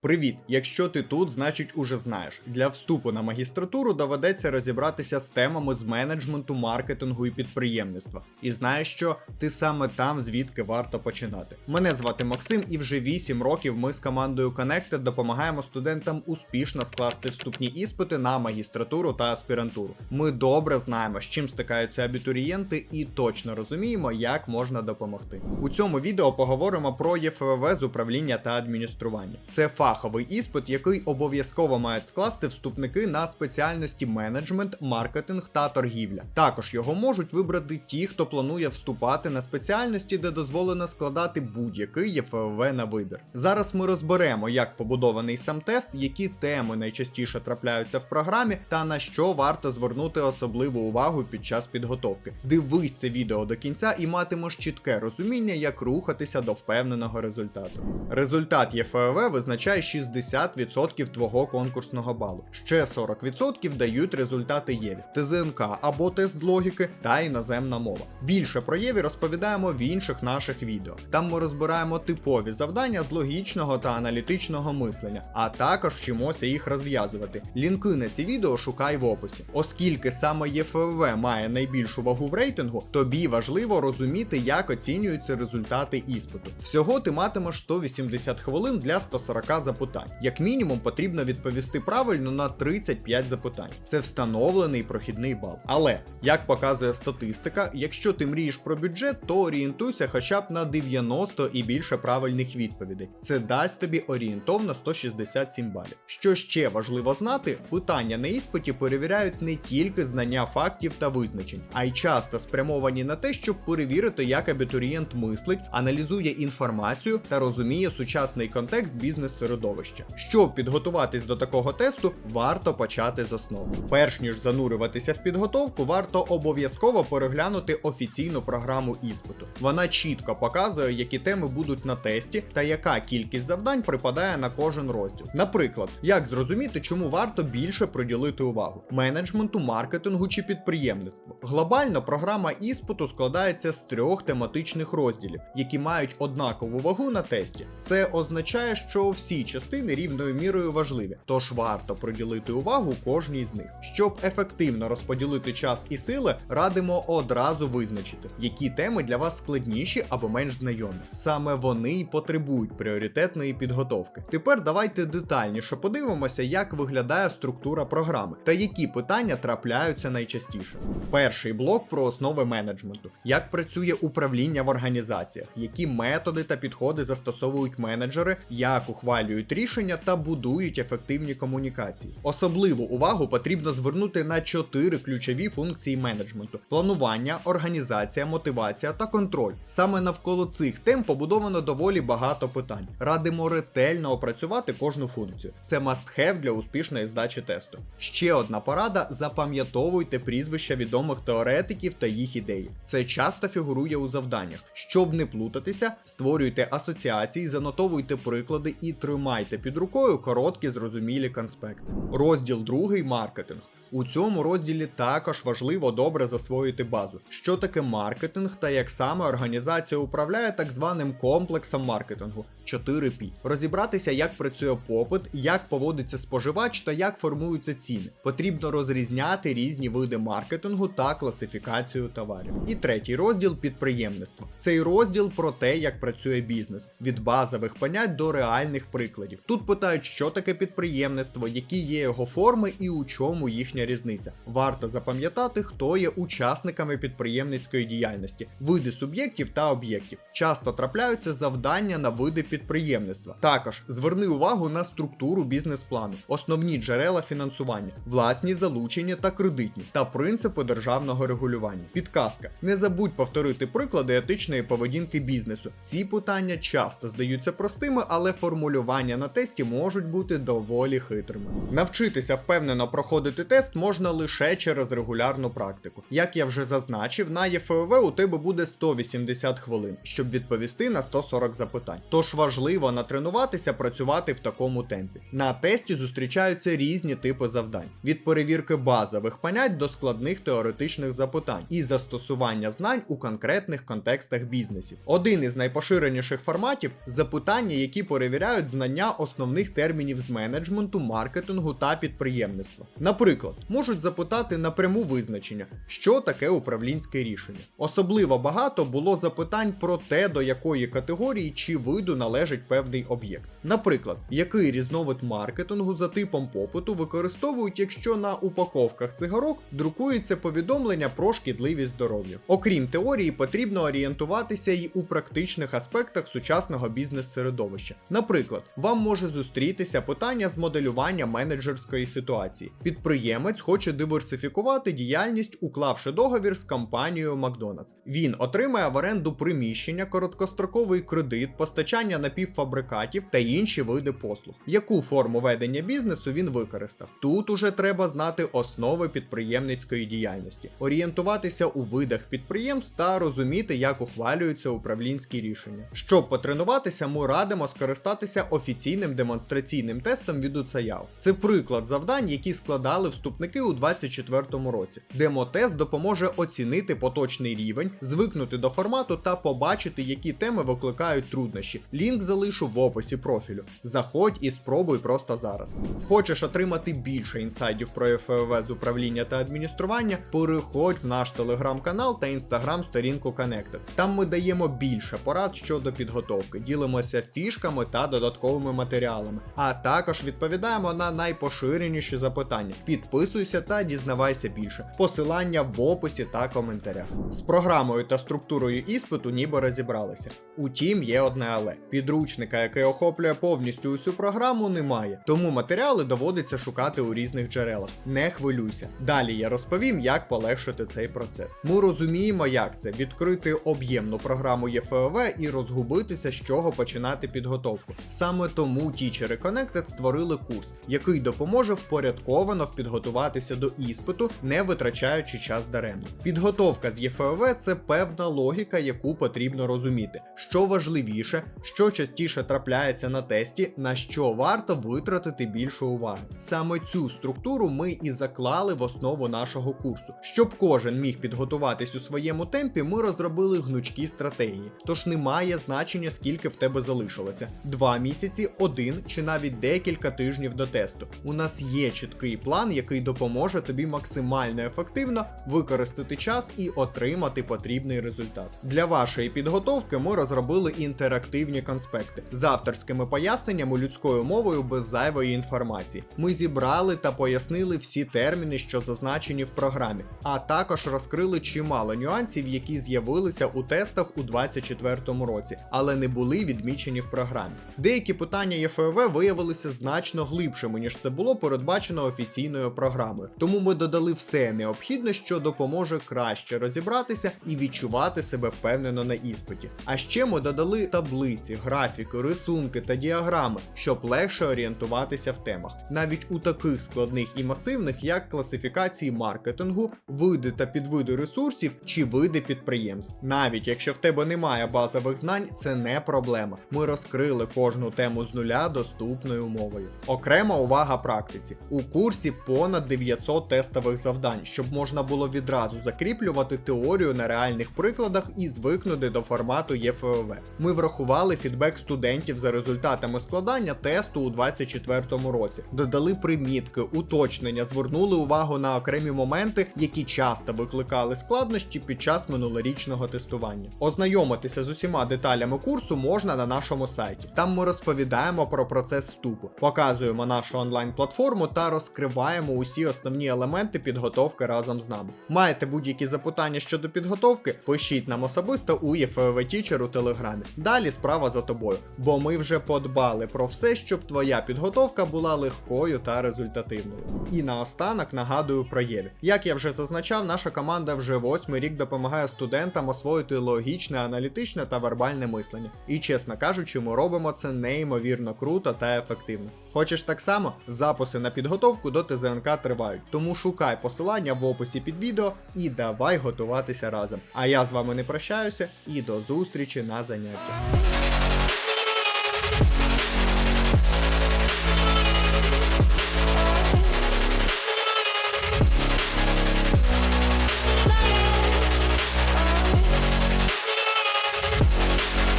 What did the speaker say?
Привіт! Якщо ти тут, значить уже знаєш. Для вступу на магістратуру доведеться розібратися з темами з менеджменту, маркетингу і підприємництва. І знаєш що? Ти саме там, звідки варто починати. Мене звати Максим, і вже 8 років ми з командою Connected допомагаємо студентам успішно скласти вступні іспити на магістратуру та аспірантуру. Ми добре знаємо, з чим стикаються абітурієнти, і точно розуміємо, як можна допомогти. У цьому відео поговоримо про ЄФВВ з управління та адміністрування. Це фаховий іспит, який обов'язково мають скласти вступники на спеціальності менеджмент, маркетинг та торгівля. Також його можуть вибрати ті, хто планує вступати на спеціальності, де дозволено складати будь-який ЄФВВ на вибір. Зараз ми розберемо, як побудований сам тест, які теми найчастіше трапляються в програмі, та на що варто звернути особливу увагу під час підготовки. Дивись це відео до кінця і матимеш чітке розуміння, як рухатися до впевненого результату. Результат ЄФВ визначає 60% твого конкурсного балу. Ще 40% дають результати ЄВІ, ТЗНК або тест логіки та іноземна мова. Більше про ЄВІ розповідаємо в інших наших відео. Там ми розбираємо типові завдання з логічного та аналітичного мислення, а також вчимося їх розв'язувати. Лінки на ці відео шукай в описі. Оскільки саме ЄФВ має найбільшу вагу в рейтингу, тобі важливо розуміти, як оцінюються результати іспиту. Всього ти матимеш 180 хвилин для 140 запитань. Як мінімум, потрібно відповісти правильно на 35 запитань. Це встановлений прохідний бал. Але як показує статистика, якщо ти мрієш про бюджет, то орієнтуйся хоча б на 90 і більше правильних відповідей. Це дасть тобі орієнтовно 167 балів. Що ще важливо знати, питання на іспиті перевіряють не тільки знання фактів та визначень, а й часто спрямовані на те, щоб перевірити, як абітурієнт мислить, аналізує інформацію та розуміє сучасний контекст бізнес-середовища. Щоб підготуватись до такого тесту, варто почати з основи. Перш ніж занурюватися в підготовку, варто обов'язково переглянути офіційну програму іспиту. Вона чітко показує, які теми будуть на тесті та яка кількість завдань припадає на кожен розділ. Наприклад, як зрозуміти, чому варто більше приділити увагу менеджменту, маркетингу чи підприємництву. Глобально програма іспиту складається з трьох тематичних розділів, які мають однакову вагу на тесті. Це означає, що всі частини рівною мірою важливі, тож варто приділити увагу кожній з них. Щоб ефективно розподілити час і сили, радимо одразу визначити, які теми для вас складніші або менш знайомі. Саме вони й потребують пріоритетної підготовки. Тепер давайте детальніше подивимося, як виглядає структура програми та які питання трапляються найчастіше. Перший блок про основи менеджменту, як працює управління в організаціях, які методи та підходи застосовують менеджери, як ухвалюють рішення та будують ефективні комунікації. Особливу увагу потрібно звернути на чотири ключові функції менеджменту: планування, організація, мотивація та контроль. Саме навколо цих тем побудовано доволі багато питань. Радимо ретельно опрацювати кожну функцію. Це must-have для успішної здачі тесту. Ще одна порада: запам'ятовуйте прізвища відомих теоретиків та їх ідеї. Це часто фігурує у завданнях. Щоб не плутатися, створюйте асоціації, занотовуйте приклади і тримайте під рукою короткі зрозумілі конспекти. Розділ другий маркетинг. У цьому розділі також важливо добре засвоїти базу, що таке маркетинг та як саме організація управляє так званим комплексом маркетингу 4P. Розібратися, як працює попит, як поводиться споживач та як формуються ціни. Потрібно розрізняти різні види маркетингу та класифікацію товарів. І третій розділ підприємництво. Цей розділ про те, як працює бізнес, від базових понять до реальних прикладів. Тут питають, що таке підприємництво, які є його форми і у чому їхня різниця. Варто запам'ятати, хто є учасниками підприємницької діяльності, види суб'єктів та об'єктів. Часто трапляються завдання на види підприємництва. Також зверни увагу на структуру бізнес-плану, основні джерела фінансування, власні залучення та кредитні, та принципи державного регулювання. Підказка: не забудь повторити приклади етичної поведінки бізнесу. Ці питання часто здаються простими, але формулювання на тесті можуть бути доволі хитрими. Навчитися впевнено проходити тест тест можна лише через регулярну практику. Як я вже зазначив, на ЄФВ у тебе буде 180 хвилин, щоб відповісти на 140 запитань. Тож важливо натренуватися працювати в такому темпі. На тесті зустрічаються різні типи завдань: від перевірки базових понять до складних теоретичних запитань і застосування знань у конкретних контекстах бізнесів. Один із найпоширеніших форматів запитання, які перевіряють знання основних термінів з менеджменту, маркетингу та підприємництва. Наприклад, можуть запитати напряму визначення, що таке управлінське рішення. Особливо багато було запитань про те, до якої категорії чи виду належить певний об'єкт. Наприклад, який різновид маркетингу за типом попиту використовують, якщо на упаковках цигарок друкується повідомлення про шкідливість здоров'я. Окрім теорії, потрібно орієнтуватися і у практичних аспектах сучасного бізнес-середовища. Наприклад, вам може зустрітися питання з моделювання менеджерської ситуації. Підприємець хоче диверсифікувати діяльність, уклавши договір з компанією Макдональдс. Він отримає в оренду приміщення, короткостроковий кредит, постачання напівфабрикатів та інші види послуг. Яку форму ведення бізнесу він використав? Тут уже треба знати основи підприємницької діяльності, орієнтуватися у видах підприємств та розуміти, як ухвалюються управлінські рішення. Щоб потренуватися, ми радимо скористатися офіційним демонстраційним тестом від УЦЯВ. Це приклад завдань, які складали вступники у 2024 році. Демотест допоможе оцінити поточний рівень, звикнути до формату та побачити, які теми викликають труднощі. Лінк залишу в описі профілю. Заходь і спробуй просто зараз. Хочеш отримати більше інсайдів про ФВВ з управління та адміністрування? Переходь в наш телеграм-канал та інстаграм-сторінку Connected. Там ми даємо більше порад щодо підготовки, ділимося фішками та додатковими матеріалами, а також відповідаємо на найпоширеніші запитання. Підписуйся та дізнавайся більше. Посилання в описі та коментарях. З програмою та структурою іспиту ніби розібралися. Утім, є одне але підручника, який охоплює повністю усю програму, немає, тому матеріали доводиться шукати у різних джерелах. Не хвилюйся. Далі я розповім, як полегшити цей процес. Ми розуміємо, як це відкрити об'ємну програму ЄФВ і розгубитися, з чого починати підготовку. Саме тому Teacher Connected створили курс, який допоможе впорядковано підготуватися до іспиту, не витрачаючи час даремно. Підготовка з ЄФВ це певна логіка, яку потрібно розуміти. Що важливіше, що частіше трапляється на тесті, на що варто витратити більше уваги. Саме цю структуру ми і заклали в основу нашого курсу. Щоб кожен міг підготуватись у своєму темпі, ми розробили гнучкі стратегії. Тож немає значення, скільки в тебе залишилося: два місяці, один чи навіть декілька тижнів до тесту. У нас є чіткий план, який допоможе тобі максимально ефективно використати час і отримати потрібний результат. Для вашої підготовки ми розробили інтерактивні конспекти з авторськими поясненнями людською мовою без зайвої інформації. Ми зібрали та пояснили всі терміни, що зазначені в програмі, а також розкрили чимало нюансів, які з'явилися у тестах у 2024 році, але не були відмічені в програмі. Деякі питання ЄФВ виявилися значно глибшими, ніж це було передбачено офіційною програмою. Тому ми додали все необхідне, що допоможе краще розібратися і відчувати себе впевнено на іспиті. А ще ми додали таблиці, графіки, рисунки та діаграми, щоб легше орієнтуватися в темах, навіть у таких складних і масивних, як класифікації маркетингу, види та підвиди ресурсів чи види підприємств. Навіть якщо в тебе немає базових знань, це не проблема. Ми розкрили кожну тему з нуля доступною мовою. Окрема увага практиці. У курсі понад 900 тестових завдань, щоб можна було відразу закріплювати теорію на реальних прикладах і звикнути до формату ЄФВ. Ми врахували фідбек студентів за результатами складання тесту у 2024 році, додали примітки, уточнення, звернули увагу на окремі моменти, які часто викликали складнощі під час минулорічного тестування. Ознайомитися з усіма деталями курсу можна на нашому сайті. Там ми розповідаємо про процес вступу, показуємо нашу онлайн-платформу та розкриваємо усі основні елементи підготовки разом з нами. Маєте будь-які запитання щодо підготовки? Пишіть нам особисто у Teacher у телеграмі. Далі справа за тобою, бо ми вже подбали про все, щоб твоя підготовка була легкою та результативною. І наостанок нагадую про Єві. Як я вже зазначав, наша команда вже восьмий рік допомагає студентам освоїти логічне, аналітичне та вербальне мислення. І чесно кажучи, ми робимо це неймовірно круто та ефективно. Хочеш так само? Записи на підготовку до ТЗНК тривають. Тому шукай посилання в описі під відео і давай готуватися разом. А я з вами не прощаюся і до зустрічі на заняттях.